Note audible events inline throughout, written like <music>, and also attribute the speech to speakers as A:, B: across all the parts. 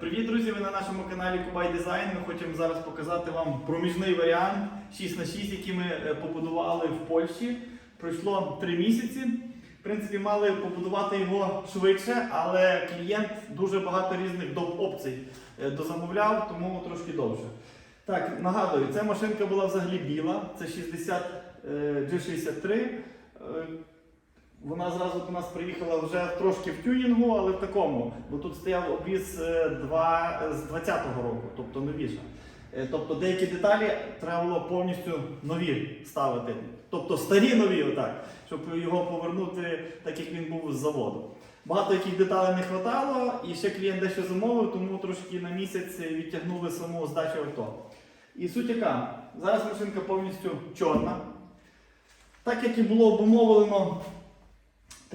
A: Привіт, друзі! Ви на нашому каналі Кубай Дизайн. Ми хочемо зараз показати вам проміжний варіант 6 на 6 який ми е, побудували в Польщі. Пройшло 3 місяці. В принципі, мали побудувати його швидше, але клієнт дуже багато різних доп. опцій е, дозамовляв, тому трошки довше. Так, нагадую, ця машинка була взагалі біла. Це 60 е, G63. Е, вона зразу до нас приїхала вже трошки в тюнінгу, але в такому. Бо тут стояв обвіз е, два, з 20-го року, тобто новіша. Е, Тобто деякі деталі треба було повністю нові ставити. Тобто старі нові, отак, щоб його повернути так, як він був з заводу. Багато яких деталей не вистачало, і ще клієнт дещо замовив, тому трошки на місяць відтягнули саму здачу авто. І суть яка, зараз машинка повністю чорна. Так як і було обумовлено,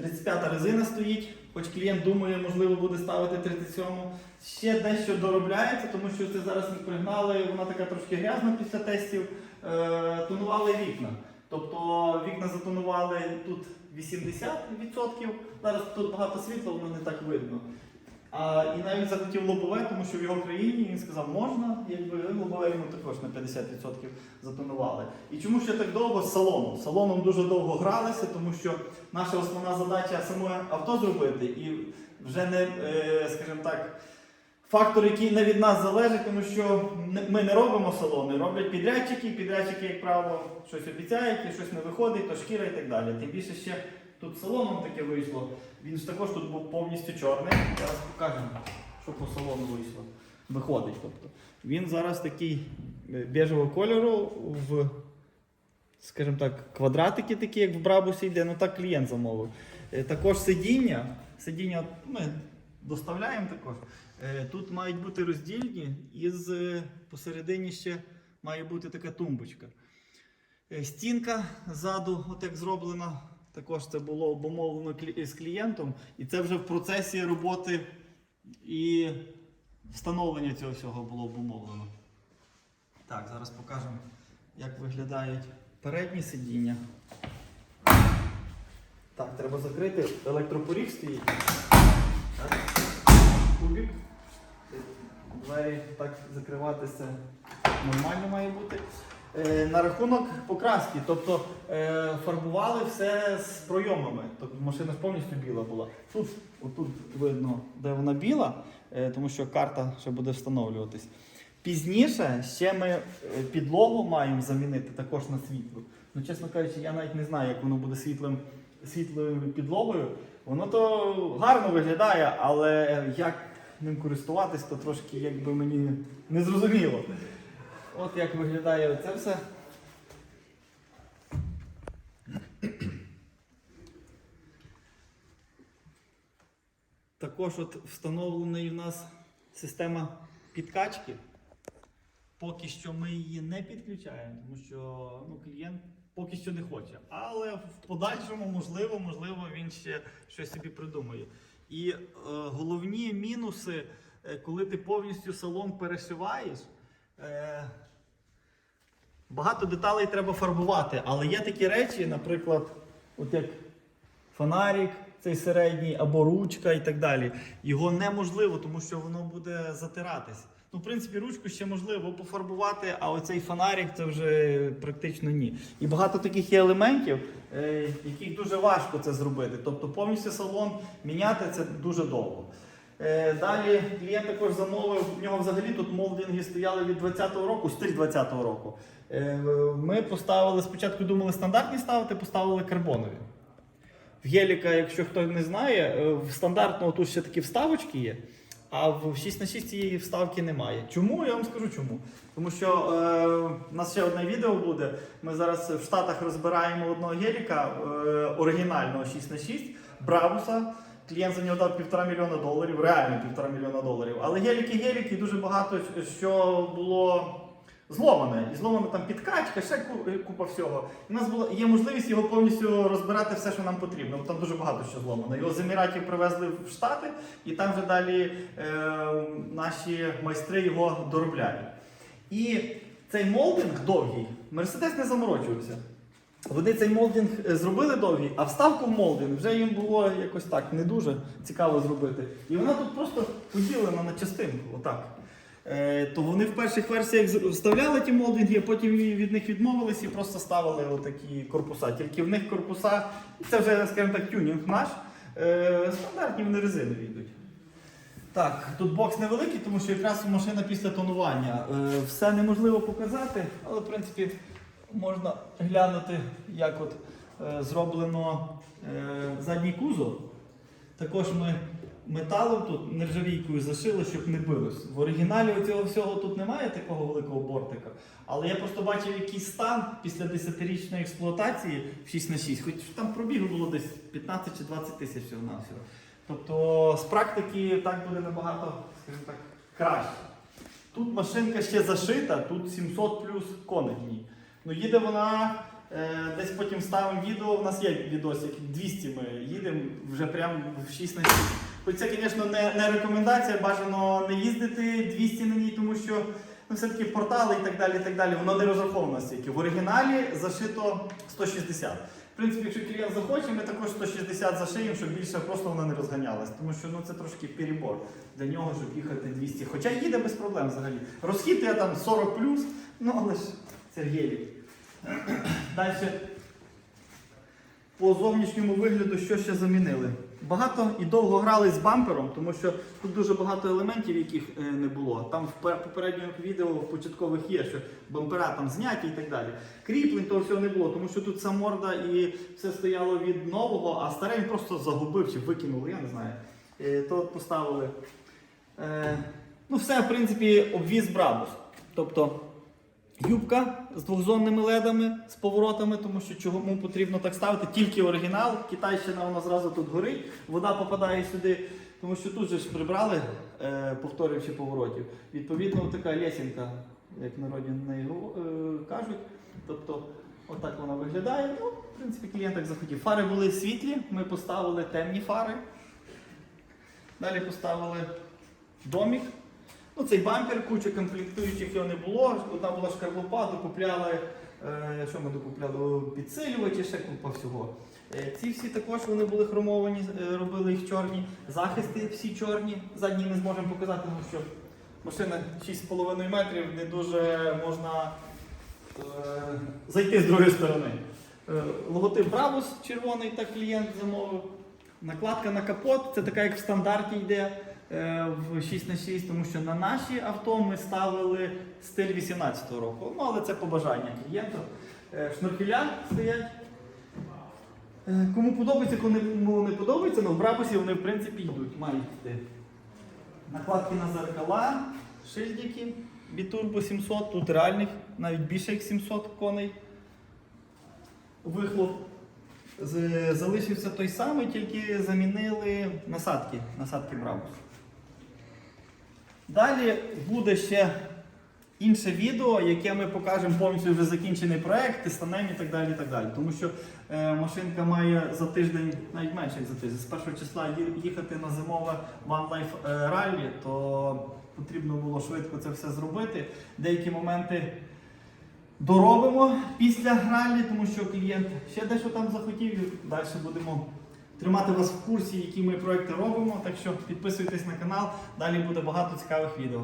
A: 35-та резина стоїть, хоч клієнт думає, можливо, буде ставити 37-му. Ще дещо доробляється, тому що це зараз ми пригнали, вона така трошки грязна після тестів. Е, тонували вікна. Тобто вікна затонували тут 80%. Зараз тут багато світла, воно не так видно. А, і навіть захотів лобове, тому що в його країні він сказав, можна, якби лобове йому також на 50% затонували. І чому ще так довго з салоном? Салоном дуже довго гралися, тому що наша основна задача саме авто зробити і вже не, е, скажімо так, фактор, який не від нас залежить, тому що ми не робимо салони, роблять підрядчики, підрядчики, як правило, щось обіцяють, щось не виходить, то шкіра і так далі. Тим більше ще тут салоном таке вийшло. Він ж також тут був повністю чорний. Зараз покажемо, що по салону вийшло. Виходить. Тобто. Він зараз такий е, біжевого кольору в, скажімо так, квадратики такі, як в Брабусі йде, ну так клієнт замовив. Е, Також сидіння. Сидіння ми доставляємо також. Е, Тут мають бути роздільні, і посередині ще має бути така тумбочка. Стінка ззаду, от як зроблена, також це було обумовлено з клієнтом, і це вже в процесі роботи і встановлення цього всього було обумовлено. Так, зараз покажемо, як виглядають передні сидіння. Так, треба закрити. Електропоріг стоїть. Так. Кубик. Двері так закриватися нормально має бути. Е, на рахунок покраски, тобто е, фарбували все з пройомами. Тобто машина повністю біла була. Тут, отут видно, де вона біла, е, тому що карта ще буде встановлюватись. Пізніше ще ми підлогу маємо замінити також на світло. Ну, чесно кажучи, я навіть не знаю, як воно буде світлим, світлою підлогою. Воно то гарно виглядає, але як ним користуватись, то трошки якби мені не зрозуміло. От як виглядає це все. Також от встановлений в нас система підкачки. Поки що ми її не підключаємо, тому що ну, клієнт поки що не хоче. Але в подальшому, можливо, можливо, він ще щось собі придумає. І е, головні мінуси, е, коли ти повністю салон перешиваєш, е, багато деталей треба фарбувати. Але є такі речі, наприклад, от як фонарик, цей середній, або ручка і так далі. Його неможливо, тому що воно буде затиратись. Ну, в принципі, ручку ще можливо пофарбувати, а оцей фонарик це вже практично ні. І багато таких є елементів, е, яких дуже важко це зробити. Тобто повністю салон міняти це дуже довго. Е, Далі клієнт також замовив, в нього взагалі тут молдинги стояли від 20-го року, стиль 20-го року. Е, Ми поставили, спочатку думали стандартні ставити, поставили карбонові. В геліка, якщо хто не знає, е, в стандартного тут ще такі вставочки є, а в 6 на 6 цієї вставки немає. Чому? Я вам скажу чому. Тому що е, у нас ще одне відео буде. Ми зараз в Штатах розбираємо одного геліка е, оригінального 6 на 6 Бравуса. Клієнт за нього дав півтора мільйона доларів, реально півтора мільйона доларів. Але геліки, геліки, дуже багато що було зломане. І зломана там підкачка, ще купа всього. І У нас була є можливість його повністю розбирати все, що нам потрібно. Бо Там дуже багато що зломано. Його з Еміратів привезли в Штати, і там вже далі е, наші майстри його доробляють. І цей молдинг довгий, Мерседес не заморочувався. Вони цей молдинг е, зробили довгий, а вставку в молдинг вже їм було якось так не дуже цікаво зробити. І вона тут просто поділена на частинку. Отак. Е, то вони в перших версіях вставляли ті молдинги, а потім від них відмовились і просто ставили отакі корпуса. Тільки в них корпуса, це вже, скажімо так, тюнінг наш. Е, стандартні вони резинові йдуть. Так, тут бокс невеликий, тому що якраз машина після тонування. Е, все неможливо показати, але в принципі можна глянути, як от зроблено задній кузов. Також ми металом тут нержавійкою зашили, щоб не билось. В оригіналі цього всього тут немає такого великого бортика. Але я просто бачив якийсь стан після 10-річної експлуатації в 6 на 6 хоч там пробігу було десь 15 чи 20 тисяч всього на всього. Тобто з практики так буде набагато, скажімо так, краще. Тут машинка ще зашита, тут 700 плюс коней. Ну їде вона, е, десь потім ставимо відео, у нас є відосик, 200 ми їдемо вже прямо в 6 на 6. Хоч це, звісно, не, не рекомендація, бажано не їздити 200 на ній, тому що ну, все-таки портали і так далі, і так далі, воно не розраховано стільки. В оригіналі зашито 160. В принципі, якщо клієнт захоче, ми також 160 зашиємо, щоб більше просто вона не розганялась. Тому що ну, це трошки перебор для нього, щоб їхати 200. Хоча їде без проблем взагалі. Розхід я там 40 ну але ж Сергій. <clears throat> Далі. По зовнішньому вигляду, що ще замінили? Багато і довго грали з бампером, тому що тут дуже багато елементів, яких е, не було. Там в пе- попередньому відео в початкових є, що бампера там зняті і так далі. Кріплень того всього не було, тому що тут ця морда і все стояло від нового, а старе він просто загубив чи викинули, я не знаю. Е, То поставили. Е, Ну, все, в принципі, обвіз Брабус. Тобто Юбка з двохзонними ледами, з поворотами, тому що чому потрібно так ставити, тільки оригінал, китайщина воно зразу тут горить, вода попадає сюди, тому що тут же ж прибрали е, повторюючи поворотів. Відповідно, така лесінка, як в народі на е, кажуть. Тобто, отак вона виглядає. Ну, в принципі, клієнт так захотів. Фари були світлі, ми поставили темні фари. Далі поставили домік. Ну, цей бампер, куча комплектуючих його не було. Одна була шкарлупа, докупляли, е, що ми докупляли? Підсилювачі, ще купа всього. Е, ці всі також вони були хромовані, е, робили їх чорні. Захисти всі чорні. Задні не зможемо показати, тому що машина 6,5 метрів, не дуже можна е, зайти з другої сторони. Е, логотип Брабус червоний, так клієнт замовив. Накладка на капот, це така, як в стандарті йде в 6 на 6 тому що на наші авто ми ставили стиль 18-го року. Ну, але це побажання клієнту. Е, Шнуркеля стоять. Е, Кому подобається, кому не подобається, ну в Брабусі вони в принципі йдуть, мають йти. Накладки на зеркала, шильдики, бітурбо 700, тут реальних, навіть більше як 700 коней. Вихлоп залишився той самий, тільки замінили насадки, насадки Брабус. Далі буде ще інше відео, яке ми покажемо повністю вже закінчений проект, тистанем і так далі. і так далі. Тому що е, машинка має за тиждень, навіть менше як за тиждень, з першого числа їхати на зимове One Life е, раллі, то потрібно було швидко це все зробити. Деякі моменти доробимо після раллі, тому що клієнт ще дещо там захотів. і Далі будемо тримати вас в курсі, які ми проекти робимо. Так що підписуйтесь на канал, далі буде багато цікавих відео.